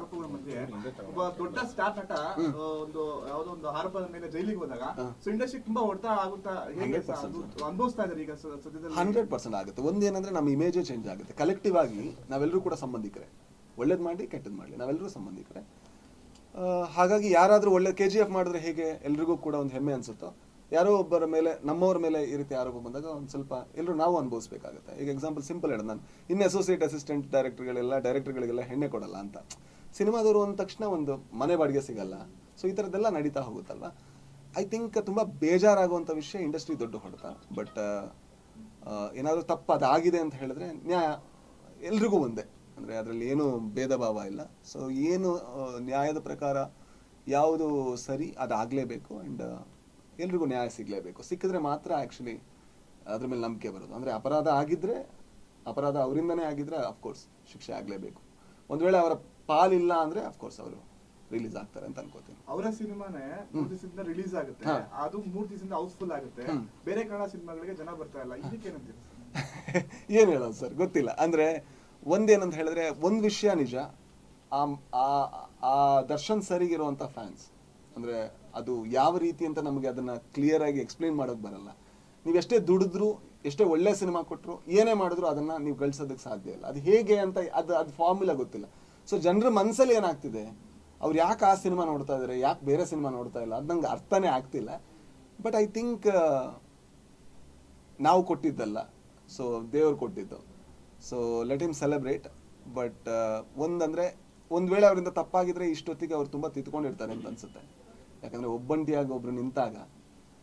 ಆರೋಪಗಳ ಮಧ್ಯೆ ಒಬ್ಬ ದೊಡ್ಡ ಸ್ಟಾರ್ ನಟ ಒಂದು ಯಾವ್ದೋ ಒಂದು ಆರೋಪದ ಮೇಲೆ ಜೈಲಿಗೆ ಹೋದಾಗ ಸೊ ಇಂಡಸ್ಟ್ರಿ ತುಂಬಾ ಹೊಡೆತ ಆಗುತ್ತಾ ಹೇಗೆ ಅನುಭವಿಸ್ತಾ ಇದ್ದಾರೆ ಈಗ ಸದ್ಯದಲ್ಲಿ? ಹಂಡ್ರೆಡ್ ಪರ್ಸೆಂಟ್ ಆಗುತ್ತೆ. ಒಂದೇನಂದ್ರೆ ನಮ್ಮ ಇಮೇಜ್ ಚೇಂಜ್ ಆಗುತ್ತೆ. ಕಲೆಕ್ಟಿವ್ ಆಗಿ ನಾವೆಲ್ಲರೂ ಕೂಡ ಸಂಬಂಧಿಕರೇ. ಒಳ್ಳೇದು ಮಾಡಿ ಕೆಟ್ಟದ್ದು ಮಾಡಲಿ. ನಾವೆಲ್ಲರೂ ಸಂಬಂಧಿಕರೇ. ಹಾಗಾಗಿ ಯಾರಾದರೂ ಒಳ್ಳೆ ಕೆ ಜಿ ಎಫ್ ಮಾಡಿದ್ರೆ ಹೇಗೆ ಎಲ್ರಿಗೂ ಕೂಡ ಒಂದು ಹೆಮ್ಮೆ ಅನ್ಸುತ್ತೋ ಯಾರೋ ಒಬ್ಬರ ಮೇಲೆ ನಮ್ಮವ್ರ ಮೇಲೆ ಈ ರೀತಿ ಆರೋಪ ಬಂದಾಗ ಒಂದು ಸ್ವಲ್ಪ ಎಲ್ಲರೂ ನಾವು ಅನುಭವಿಸ್ಬೇಕಾಗುತ್ತೆ. ಈಗ ಎಕ್ಸಾಂಪಲ್ ಸಿಂಪಲ್ ಹೇಳೋದು ನಾನು ಇನ್ನು ಅಸೋಸಿಯೇಟ್ ಅಸಿಸ್ಟೆಂಟ್ ಡೈರೆಕ್ಟರ್ಗಳೆಲ್ಲ ಡೈರೆಕ್ಟರ್ಗಳಿಗೆಲ್ಲ ಹೆಣ್ಣೆ ಕೊಡಲ್ಲ ಅಂತ. ಸಿನಿಮಾದವರು ಅಂದ ತಕ್ಷಣ ಒಂದು ಮನೆ ಬಾಡಿಗೆ ಸಿಗಲ್ಲ. ಸೊ ಈ ಥರದ್ದೆಲ್ಲ ನಡೀತಾ ಹೋಗುತ್ತಲ್ಲ ಐ ಥಿಂಕ್ ತುಂಬ ಬೇಜಾರಾಗುವಂಥ ವಿಷಯ ಇಂಡಸ್ಟ್ರಿ ದೊಡ್ಡ ಹೊಡೆತ. ಬಟ್ ಏನಾದರೂ ತಪ್ಪು ಅದಾಗಿದೆ ಅಂತ ಹೇಳಿದ್ರೆ ನ್ಯಾಯ ಎಲ್ರಿಗೂ ಒಂದೇ. ಅಂದರೆ ಅದರಲ್ಲಿ ಏನು ಭೇದ ಭಾವ ಇಲ್ಲ. ಸೊ ಏನು ನ್ಯಾಯದ ಪ್ರಕಾರ ಯಾವುದು ಸರಿ, ಅದಾಗಲೇಬೇಕು. ಆ್ಯಂಡ್ ಎಲ್ರಿಗೂ ನ್ಯಾಯ ಸಿಗಲೇಬೇಕು. ಸಿಕ್ಕಿದ್ರೆ ಮಾತ್ರ ಆ್ಯಕ್ಚುಲಿ ಅದ್ರ ಮೇಲೆ ನಂಬಿಕೆ ಬರೋದು. ಅಂದರೆ ಅಪರಾಧ ಆಗಿದ್ದರೆ ಅಪರಾಧ ಅವರಿಂದನೇ ಆಗಿದ್ದರೆ ಅಫ್ಕೋರ್ಸ್ ಶಿಕ್ಷೆ ಆಗಲೇಬೇಕು. ಒಂದು ವೇಳೆ ಅವರ ಪಾಲಿಲ್ಲ ಅಂದ್ರೆ ಅಫ್ಕೋರ್ಸ್ ಅವರು ರಿಲೀಸ್ ಆಗ್ತಾರೆ ಅಂತ ಅನ್ಕೋತೀನಿ. ಅವರ ಸಿನಿಮಾನೇ ಮೂರ್ ದಿವಸದಿಂದ ರಿಲೀಸ್ ಆಗುತ್ತೆ. ಅದು ಮೂರ್ ದಿವಸದಿಂದ ಹೌಸ್ಫುಲ್ ಆಗುತ್ತೆ. ಬೇರೆ ಕನ್ನಡ ಸಿನಿಮಾಗಳಿಗೆ ಜನ ಬರ್ತಾ ಇಲ್ಲ. ಇದಕ್ಕೆ ಏನ್ ಹೇಳೋದು ಸರ್? ಗೊತ್ತಿಲ್ಲ. ಅಂದ್ರೆ ಒಂದೇನಂತ ಹೇಳಿದ್ರೆ ಒಂದು ವಿಷಯ ನಿಜ. ಆ ದರ್ಶನ್ ಸರಿಗಿರುವಂಥ ಫ್ಯಾನ್ಸ್ ಅಂದ್ರೆ ಅದು ಯಾವ ರೀತಿ ಅಂತ ನಮಗೆ ಅದನ್ನ ಕ್ಲಿಯರ್ ಆಗಿ ಎಕ್ಸ್ಪ್ಲೇನ್ ಮಾಡೋಕೆ ಬರಲ್ಲ. ನೀವು ಎಷ್ಟೇ ದುಡಿದ್ರು ಎಷ್ಟೇ ಒಳ್ಳೆ ಸಿನಿಮಾ ಕೊಟ್ಟರು ಏನೇ ಮಾಡಿದ್ರು ಅದನ್ನ ನೀವು ಗಳಿಸೋದಕ್ಕೆ ಸಾಧ್ಯ ಇಲ್ಲ. ಅದು ಹೇಗೆ ಅಂತ ಅದು ಅದು ಫಾರ್ಮುಲಾ ಗೊತ್ತಿಲ್ಲ. ಸೊ ಜನರ ಮನಸ್ಸಲ್ಲಿ ಏನಾಗ್ತಿದೆ? ಅವ್ರು ಯಾಕೆ ಆ ಸಿನಿಮಾ ನೋಡ್ತಾ ಇದ್ದಾರೆ ಯಾಕೆ ಬೇರೆ ಸಿನಿಮಾ ನೋಡ್ತಾ ಇಲ್ಲ? ಅದು ನಂಗೆ ಅರ್ಥನೇ ಆಗ್ತಿಲ್ಲ. ಬಟ್ ಐ ಥಿಂಕ್ ನಾವು ಕೊಟ್ಟಿದ್ದಲ್ಲ. ಸೊ ದೇವರು ಕೊಟ್ಟಿದ್ದು. So let him celebrate but ಒಂದಂದ್ರೆ, ಒಂದು ವೇಳೆ ಅವರಿಂದ ತಪ್ಪಾಗಿದ್ರೆ ಇಷ್ಟೊತ್ತಿಗೆ ಅವ್ರು ತುಂಬ ತಿತ್ಕೊಂಡಿರ್ತಾರೆ ಅಂತ ಅನ್ಸುತ್ತೆ. ಯಾಕಂದ್ರೆ ಒಬ್ಬಂಟಿಯಾಗಿ ಒಬ್ರು ನಿಂತಾಗ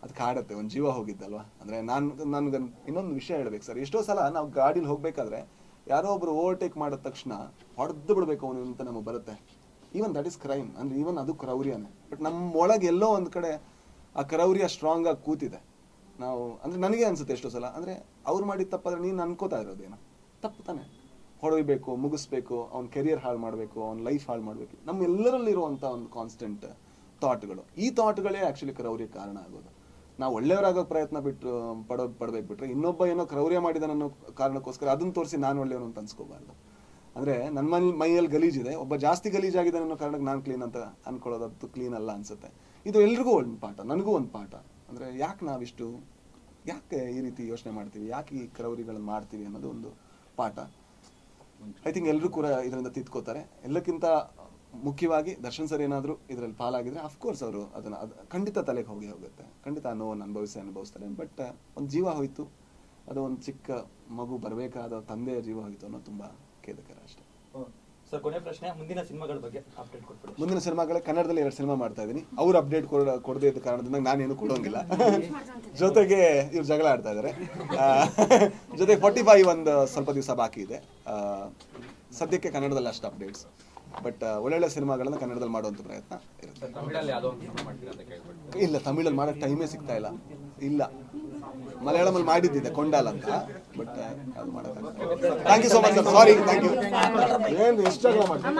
ಅದು ಕಾಡತ್ತೆ, ಒಂದು ಜೀವ ಹೋಗಿದ್ದಲ್ವಾ? ಅಂದರೆ ನಾನು ನನಗೆ ಇನ್ನೊಂದು ವಿಷಯ ಹೇಳ್ಬೇಕು ಸರ್. ಎಷ್ಟೋ ಸಲ ನಾವು ಗಾಡೀಲಿ ಹೋಗ್ಬೇಕಾದ್ರೆ ಯಾರೋ ಒಬ್ರು ಓವರ್ಟೇಕ್ ಮಾಡಿದ ತಕ್ಷಣ ಹೊಡೆದು ಬಿಡ್ಬೇಕು ಅವನು ಅಂತ ನಮಗೆ ಬರುತ್ತೆ. ಈವನ್ ದಟ್ ಇಸ್ ಕ್ರೈಮ್ ಅಂದ್ರೆ ಈವನ್ ಅದು ಕ್ರೌರ್ಯನೇ. ಬಟ್ ನಮ್ಮ ಒಳಗೆ ಎಲ್ಲೋ ಒಂದು ಕಡೆ ಆ ಕ್ರೌರ್ಯ ಸ್ಟ್ರಾಂಗ್ ಆಗಿ ಕೂತಿದೆ. ನಾವು, ಅಂದ್ರೆ ನನಗೆ ಅನ್ಸುತ್ತೆ ಎಷ್ಟೋ ಸಲ. ಅಂದ್ರೆ ಅವ್ರು ಮಾಡಿದ ತಪ್ಪಾದ್ರೆ ನೀನು ಅನ್ಕೋತಾ ಇರೋದೇನು ತಪ್ಪು ತಾನೆ. ಹೊಡೆಯಬೇಕು, ಮುಗಿಸ್ಬೇಕು, ಅವ್ನ ಕೆರಿಯರ್ ಹಾಳು ಮಾಡಬೇಕು, ಅವ್ನ ಲೈಫ್ ಹಾಳು ಮಾಡಬೇಕು. ನಮ್ಮ ಎಲ್ಲರಲ್ಲಿರುವಂಥ ಒಂದು ಕಾನ್ಸ್ಟೆಂಟ್ ಥಾಟ್ಗಳು ಈ ಥಾಟ್ಗಳೇ ಆ್ಯಕ್ಚುಲಿ ಕ್ರೌರ್ಯ ಕಾರಣ ಆಗೋದು. ನಾವು ಒಳ್ಳೆಯವರಾಗೋ ಪ್ರಯತ್ನ ಬಿಟ್ಟು, ಪಡೋ ಪಡ್ಬೇಕು ಬಿಟ್ರೆ ಇನ್ನೊಬ್ಬ ಏನೋ ಕ್ರೌರ್ಯ ಮಾಡಿದ ಅನ್ನೋ ಕಾರಣಕ್ಕೋಸ್ಕರ ಅದನ್ನ ತೋರಿಸಿ ನಾನು ಒಳ್ಳೆಯವನು ಅಂತ ಅನ್ಸ್ಕೋಬಾರ್ದು. ಅಂದರೆ ನನ್ನ ಮನೆ, ಮೈಯಲ್ಲಿ ಗಲೀಜಿದೆ ಒಬ್ಬ ಜಾಸ್ತಿ ಗಲೀಜಾಗಿದೆ ಅನ್ನೋ ಕಾರಣಕ್ಕೆ ನಾನು ಕ್ಲೀನ್ ಅಂತ ಅನ್ಕೊಳ್ಳೋದು ಅದು ಕ್ಲೀನ್ ಅಲ್ಲ ಅನ್ಸುತ್ತೆ. ಇದು ಎಲ್ರಿಗೂ ಒಂದು ಪಾಠ, ನನಗೂ ಒಂದು ಪಾಠ. ಅಂದರೆ ಯಾಕೆ ನಾವಿಷ್ಟು, ಯಾಕೆ ಈ ರೀತಿ ಯೋಚನೆ ಮಾಡ್ತೀವಿ, ಯಾಕೆ ಈ ಕ್ರೌರಿಗಳನ್ನು ಮಾಡ್ತೀವಿ ಅನ್ನೋದು ಒಂದು ಪಾಠ. ಐ ಥಿಂಕ್ ಎಲ್ಲರೂ ಕೂಡ ಇದರಿಂದ ತಿದ್ಕೋತಾರೆ. ಎಲ್ಲಕ್ಕಿಂತ ಮುಖ್ಯವಾಗಿ ದರ್ಶನ್ ಸರ್ ಏನಾದರೂ ಇದರಲ್ಲಿ ಪಾಲಾಗಿದ್ರೆ ಅಫ್ಕೋರ್ಸ್ ಅವರು ಅದನ್ನ ಅದ್ ಖಂಡಿತ ತಲೆಗೆ ಹೋಗಿ ಹೋಗುತ್ತೆ. ಖಂಡಿತ ಆ ನೋವನ್ನು ಅನುಭವಿಸಿ ಅನುಭವಿಸ್ತಾರೆ. ಬಟ್ ಒಂದು ಜೀವ ಹೋಯ್ತು. ಅದು ಒಂದು ಚಿಕ್ಕ ಮಗು ಬರಬೇಕಾದ ತಂದೆಯ ಜೀವ ಹೋಯ್ತು ಅನ್ನೋದು ತುಂಬಾ ಖೇದಕರ ಅಷ್ಟೇ. ಸರ್ ಕೊನೆ ಪ್ರಶ್ನೆ ಮುಂದಿನ ಸಿನಿಮಾಗಳ ಬಗ್ಗೆ ಅಪ್ಡೇಟ್ ಕೊಟ್ಬಿಡಿ. ಮುಂದಿನ ಸಿನಿಮಾಗಳೇ ಕನ್ನಡದಲ್ಲಿ ಎರಡು ಸಿನಿಮಾ ಮಾಡ್ತಾ ಇದ್ದೀನಿ. ಅವ್ರು ಅಪ್ಡೇಟ್ ಕೊಡ ಕೊಡದೇ ಇದ್ದ ಕಾರಣದಿಂದ ನಾನೇನು ಕೊಡೋಂಗಿಲ್ಲ. ಜೊತೆಗೆ ಇವ್ರು ಜಗಳ ಆಡ್ತಾ ಇದ್ದಾರೆ ಜೊತೆಗೆ ಫಾರ್ಟಿ ಫೈವ್ ಒಂದು ಸ್ವಲ್ಪ ದಿವಸ ಬಾಕಿ ಇದೆ. ಆ, ಸದ್ಯಕ್ಕೆ ಕನ್ನಡದಲ್ಲಿ ಅಷ್ಟು ಅಪ್ಡೇಟ್ಸ್ ಬಟ್ ಒಳ್ಳೊಳ್ಳೆ ಸಿನಿಮಾಗಳನ್ನ ಕನ್ನಡದಲ್ಲಿ ಮಾಡುವಂತ ಪ್ರಯತ್ನ ಇರುತ್ತೆ. ಇಲ್ಲ ತಮಿಳಲ್ಲಿ ಮಾಡೋಕ್ಕೆ ಟೈಮೇ ಸಿಗ್ತಾ ಇಲ್ಲ. ಇಲ್ಲ. ಮಲಯಾಳಮಲ್ಲಿ ಮಾಡಿದ್ದಿದೆ ಕೊಂಡಾಲ್ ಅಂತ. ಬಟ್ ಅದು ಮಾಡೋಕ್ಕಾಗಲ್ಲ thank you so much sir sorry thank you ಏನು ಇನ್ಸ್ಟಾಗ್ರಾಮ್ ಮಾಡ್ತೀನಿ